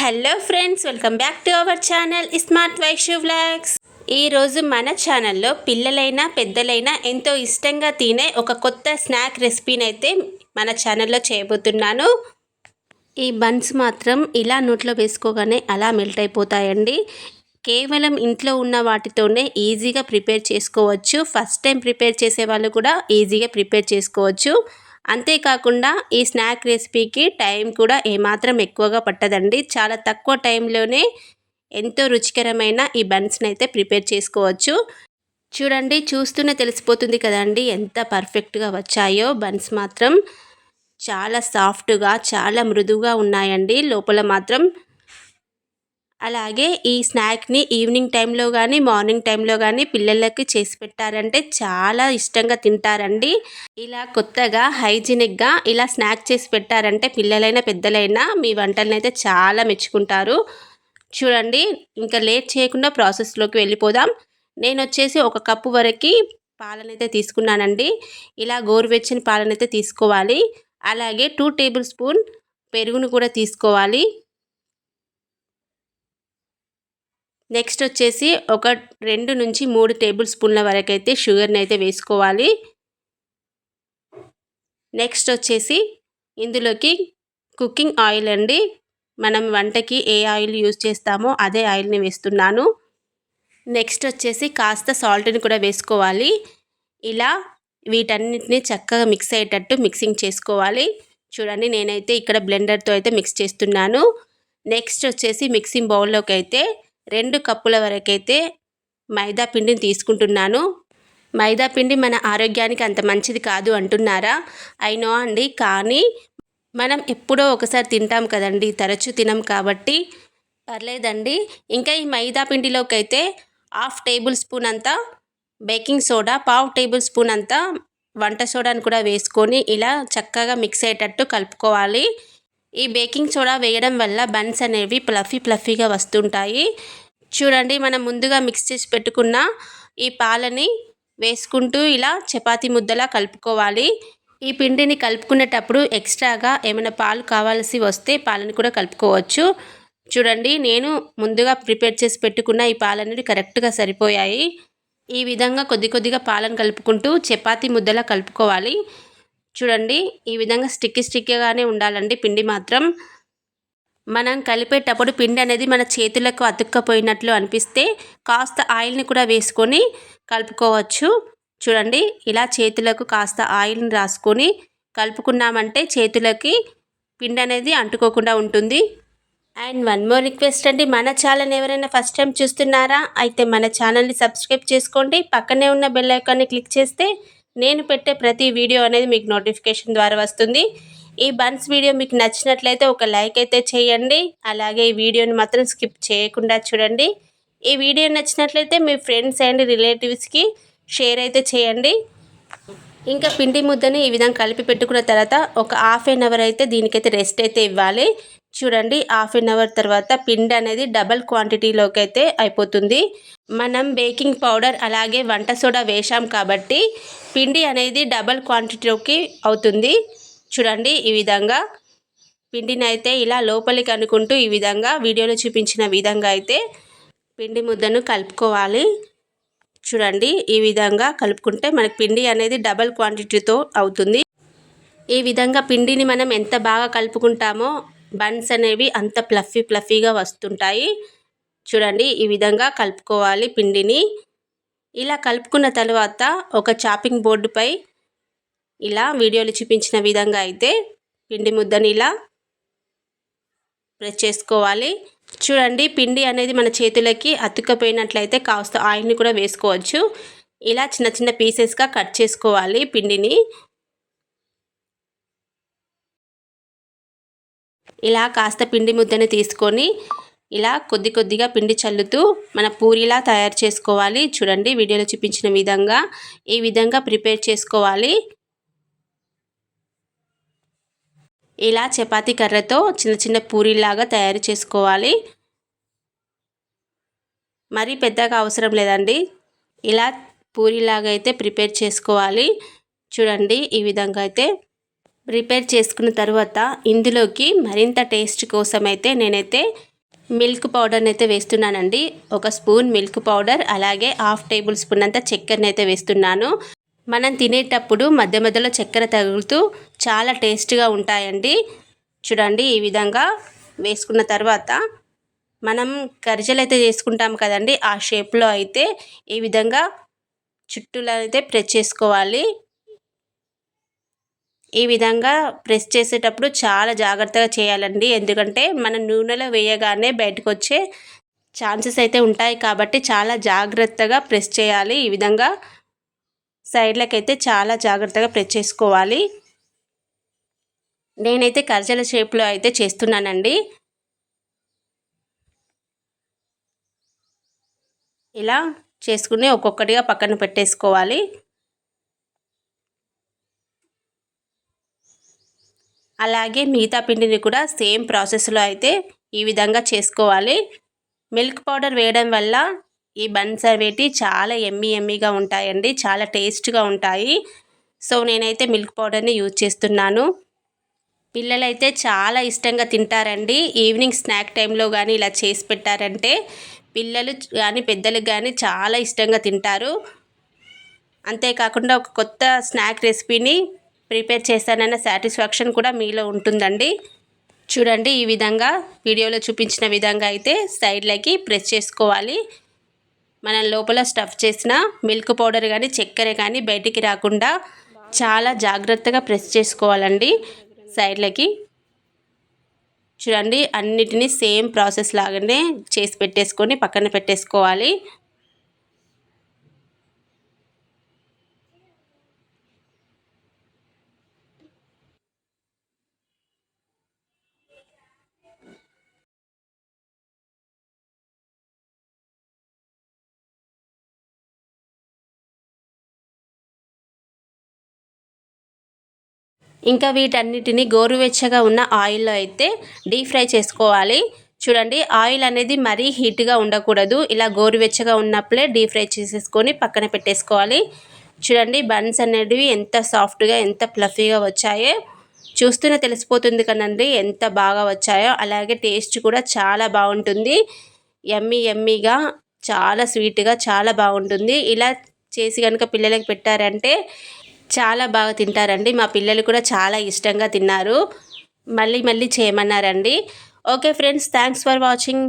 Hello friends welcome back to our channel smart Vaishu vlogs. ఈరోజు మన ఛానల్లో పిల్లలైనా పెద్దలైనా ఎంతో ఇష్టంగా తినే ఒక కొత్త స్నాక్ రెసిపీని అయితే మన ఛానల్లో చేయబోతున్నాను. ఈ బన్స్ మాత్రం ఇలా నోట్లో వేసుకోగానే అలా మెల్ట్ అయిపోతాయండి. కేవలం ఇంట్లో ఉన్న వాటితోనే ఈజీగా ప్రిపేర్ చేసుకోవచ్చు. ఫస్ట్ టైం ప్రిపేర్ చేసే వాళ్ళు కూడా ఈజీగా ప్రిపేర్ చేసుకోవచ్చు. అంతేకాకుండా ఈ స్నాక్ రెసిపీకి టైం కూడా ఏమాత్రం ఎక్కువగా పట్టదండి. చాలా తక్కువ టైంలోనే ఎంతో రుచికరమైన ఈ బన్స్ని అయితే ప్రిపేర్ చేసుకోవచ్చు. చూడండి చూస్తూనే తెలిసిపోతుంది కదండి ఎంత పర్ఫెక్ట్గా వచ్చాయో. బన్స్ మాత్రం చాలా సాఫ్ట్గా చాలా మృదువుగా ఉన్నాయండి. లోపల మాత్రం అలాగే ఈ స్నాక్ని ఈవినింగ్ టైంలో కానీ మార్నింగ్ టైంలో కానీ పిల్లలకి చేసి పెట్టారంటే చాలా ఇష్టంగా తింటారండి. ఇలా కొత్తగా హైజీనిక్గా ఇలా స్నాక్ చేసి పెట్టారంటే పిల్లలైనా పెద్దలైనా మీ వంటలను అయితే చాలా మెచ్చుకుంటారు. చూడండి ఇంకా లేట్ చేయకుండా ప్రాసెస్లోకి వెళ్ళిపోదాం. నేను వచ్చేసి ఒక కప్పు వరకు పాలనైతే తీసుకున్నానండి. ఇలా గోరువెచ్చని పాలనైతే తీసుకోవాలి. అలాగే టూ టేబుల్ స్పూన్ పెరుగును కూడా తీసుకోవాలి. నెక్స్ట్ వచ్చేసి ఒక రెండు నుంచి మూడు టేబుల్ స్పూన్ల వరకు అయితే షుగర్ని అయితే వేసుకోవాలి. నెక్స్ట్ వచ్చేసి ఇందులోకి కుకింగ్ ఆయిల్ అండి. మనం వంటకి ఏ ఆయిల్ యూజ్ చేస్తామో అదే ఆయిల్ని వేస్తున్నాను. నెక్స్ట్ వచ్చేసి కాస్త సాల్ట్ని కూడా వేసుకోవాలి. ఇలా వీటన్నిటిని చక్కగా మిక్స్ అయ్యేటట్టు మిక్సింగ్ చేసుకోవాలి. చూడండి నేనైతే ఇక్కడ బ్లెండర్తో అయితే మిక్స్ చేస్తున్నాను. నెక్స్ట్ వచ్చేసి మిక్సింగ్ బౌల్లోకి అయితే రెండు కప్పుల వరకైతే మైదా పిండిని తీసుకుంటున్నాను. మైదా పిండి మన ఆరోగ్యానికి అంత మంచిది కాదు అంటున్నారా? అయినో అండి. కానీ మనం ఎప్పుడో ఒకసారి తింటాం కదండి. తరచూ తినం కాబట్టి పర్లేదండి. ఇంకా ఈ మైదా పిండిలోకి అయితే హాఫ్ టేబుల్ స్పూన్ అంతా బేకింగ్ సోడా పావు టేబుల్ స్పూన్ అంతా వంట సోడాని కూడా వేసుకొని ఇలా చక్కగా మిక్స్ అయ్యేటట్టు కలుపుకోవాలి. ఈ బేకింగ్ సోడా వేయడం వల్ల బన్స్ అనేవి ప్లఫీ ప్లఫీగా వస్తుంటాయి. చూడండి మనం ముందుగా మిక్స్ చేసి పెట్టుకున్న ఈ పాలని వేసుకుంటూ ఇలా చపాతీ ముద్దలా కలుపుకోవాలి. ఈ పిండిని కలుపుకునేటప్పుడు ఎక్స్ట్రాగా ఏమైనా పాలు కావాల్సి వస్తే పాలను కూడా కలుపుకోవచ్చు. చూడండి నేను ముందుగా ప్రిపేర్ చేసి పెట్టుకున్న ఈ పాలనేవి కరెక్ట్గా సరిపోయాయి. ఈ విధంగా కొద్ది కొద్దిగా పాలను కలుపుకుంటూ చపాతీ ముద్దలా కలుపుకోవాలి. చూడండి ఈ విధంగా స్టిక్కీ స్టిక్కీగానే ఉండాలండి పిండి మాత్రం. మనం కలిపేటప్పుడు పిండి అనేది మన చేతులకు అతుక్కపోయినట్లు అనిపిస్తే కాస్త ఆయిల్ని కూడా వేసుకొని కలుపుకోవచ్చు. చూడండి ఇలా చేతులకు కాస్త ఆయిల్ని రాసుకొని కలుపుకున్నామంటే చేతులకి పిండి అనేది అంటుకోకుండా ఉంటుంది. అండ్ వన్ మోర్ రిక్వెస్ట్ అండి మన ఛానల్ ఎవరైనా ఫస్ట్ టైం చూస్తున్నారా? అయితే మన ఛానల్ని సబ్స్క్రైబ్ చేసుకోండి. పక్కనే ఉన్న బెల్ ఐకాన్ని క్లిక్ చేస్తే నేను పెట్టే ప్రతి వీడియో అనేది మీకు నోటిఫికేషన్ ద్వారా వస్తుంది. ఈ బన్స్ వీడియో మీకు నచ్చినట్లయితే ఒక లైక్ అయితే చేయండి. అలాగే ఈ వీడియోని మాత్రం స్కిప్ చేయకుండా చూడండి. ఈ వీడియో నచ్చినట్లయితే మీ ఫ్రెండ్స్ అండ్ రిలేటివ్స్కి షేర్ అయితే చేయండి. ఇంకా పిండి ముద్దని ఈ విధంగా కలిపి పెట్టుకున్న తర్వాత ఒక హాఫ్ అన్ అవర్ అయితే దీనికైతే రెస్ట్ అయితే ఇవ్వాలి. చూడండి హాఫ్ అన్ అవర్ తర్వాత పిండి అనేది డబల్ క్వాంటిటీలోకి అయితే అయిపోతుంది. మనం బేకింగ్ పౌడర్ అలాగే వంట సోడా వేసాం కాబట్టి పిండి అనేది డబల్ క్వాంటిటీలోకి అవుతుంది. చూడండి ఈ విధంగా పిండిని అయితే ఇలా లోపలికి అనుకుంటూ ఈ విధంగా వీడియోలో చూపించిన విధంగా అయితే పిండి ముద్దను కలుపుకోవాలి. చూడండి ఈ విధంగా కలుపుకుంటే మనకి పిండి అనేది డబల్ క్వాంటిటీతో అవుతుంది. ఈ విధంగా పిండిని మనం ఎంత బాగా కలుపుకుంటామో బన్స్ అనేవి అంత ప్లఫీ ప్లఫీగా వస్తుంటాయి. చూడండి ఈ విధంగా కలుపుకోవాలి పిండిని. ఇలా కలుపుకున్న తర్వాత ఒక చాపింగ్ బోర్డుపై ఇలా వీడియోలు చూపించిన విధంగా అయితే పిండి ముద్దని ఇలా ప్రెస్ చేసుకోవాలి. చూడండి పిండి అనేది మన చేతులకి అతుక్కపోయినట్లయితే కాస్త ఆయిల్ని కూడా వేసుకోవచ్చు. ఇలా చిన్న చిన్న పీసెస్గా కట్ చేసుకోవాలి పిండిని. ఇలా కాస్త పిండి ముద్దని తీసుకొని ఇలా కొద్ది కొద్దిగా పిండి చల్లుతూ మన పూరిలా తయారు చేసుకోవాలి. చూడండి వీడియోలో చూపించిన విధంగా ఈ విధంగా ప్రిపేర్ చేసుకోవాలి. ఇలా చపాతీ కర్రతో చిన్న చిన్న పూరీలాగా తయారు చేసుకోవాలి. మరీ పెద్దగా అవసరం లేదండి. ఇలా పూరీలాగా అయితే ప్రిపేర్ చేసుకోవాలి. చూడండి ఈ విధంగా అయితే ప్రిపేర్ చేసుకున్న తర్వాత ఇందులోకి మరింత టేస్ట్ కోసం అయితే నేనైతే మిల్క్ పౌడర్ని అయితే వేస్తున్నానండి. ఒక స్పూన్ మిల్క్ పౌడర్ అలాగే హాఫ్ టేబుల్ స్పూన్ అంతా చక్కెరని అయితే వేస్తున్నాను. మనం తినేటప్పుడు మధ్య మధ్యలో చక్కెర తగులుతూ చాలా టేస్ట్గా ఉంటాయండి. చూడండి ఈ విధంగా వేసుకున్న తర్వాత మనం గరిజలు అయితే చేసుకుంటాం కదండి ఆ షేప్లో అయితే ఈ విధంగా చుట్టూలో అయితే ప్రెస్ చేసుకోవాలి. ఈ విధంగా ప్రెస్ చేసేటప్పుడు చాలా జాగ్రత్తగా చేయాలండి. ఎందుకంటే మన నూనెలో వేయగానే బయటకు వచ్చే ఛాన్సెస్ అయితే ఉంటాయి కాబట్టి చాలా జాగ్రత్తగా ప్రెస్ చేయాలి. ఈ విధంగా సైడ్లకైతే చాలా జాగ్రత్తగా ప్రెస్ చేసుకోవాలి. నేనైతే కర్జల షేప్లో అయితే చేస్తున్నానండి. ఇలా చేసుకుని ఒక్కొక్కటిగా పక్కన పెట్టేసుకోవాలి. అలాగే మిగతా పిండిని కూడా సేమ్ ప్రాసెస్లో అయితే ఈ విధంగా చేసుకోవాలి. మిల్క్ పౌడర్ వేయడం వల్ల ఈ బన్స్ అనేవి చాలా ఎమ్మీ ఎమ్మీగా ఉంటాయండి చాలా టేస్ట్గా ఉంటాయి. సో నేనైతే మిల్క్ పౌడర్ని యూజ్ చేస్తున్నాను. పిల్లలైతే చాలా ఇష్టంగా తింటారండి. ఈవినింగ్ స్నాక్ టైంలో కానీ ఇలా చేసి పెట్టారంటే పిల్లలు కానీ పెద్దలకు కానీ చాలా ఇష్టంగా తింటారు. అంతేకాకుండా ఒక కొత్త స్నాక్ రెసిపీని ప్రిపేర్ చేశానన్న సాటిస్ఫాక్షన్ కూడా మీలో ఉంటుందండి. చూడండి ఈ విధంగా వీడియోలో చూపించిన విధంగా అయితే సైడ్లకి ప్రెస్ చేసుకోవాలి. మనం లోపల స్టఫ్ చేసిన మిల్క్ పౌడర్ కానీ చక్కెర కానీ బయటికి రాకుండా చాలా జాగ్రత్తగా ప్రెస్ చేసుకోవాలండి సైడ్లకి. చూడండి అన్నిటినీ సేమ్ ప్రాసెస్ లాగానే చేసి పెట్టేసుకొని పక్కన పెట్టేసుకోవాలి. ఇంకా వీటన్నిటిని గోరువెచ్చగా ఉన్న ఆయిల్లో అయితే డీప్ ఫ్రై చేసుకోవాలి. చూడండి ఆయిల్ అనేది మరీ హీట్గా ఉండకూడదు. ఇలా గోరువెచ్చగా ఉన్నప్పుడే డీప్ ఫ్రై చేసేసుకొని పక్కన పెట్టేసుకోవాలి. చూడండి బన్స్ అనేటివి ఎంత సాఫ్ట్గా ఎంత ఫ్లఫీగా వచ్చాయో. చూస్తూనే తెలిసిపోతుంది కదండి ఎంత బాగా వచ్చాయో. అలాగే టేస్ట్ కూడా చాలా బాగుంటుంది. ఎమ్మీ ఎమ్మీగా చాలా స్వీట్గా చాలా బాగుంటుంది. ఇలా చేసి కనుక పిల్లలకి పెట్టారంటే చాలా బాగా తింటారండి. మా పిల్లలు కూడా చాలా ఇష్టంగా తిన్నారు. మళ్ళీ మళ్ళీ చేయమన్నారండి. Okay friends thanks for watching.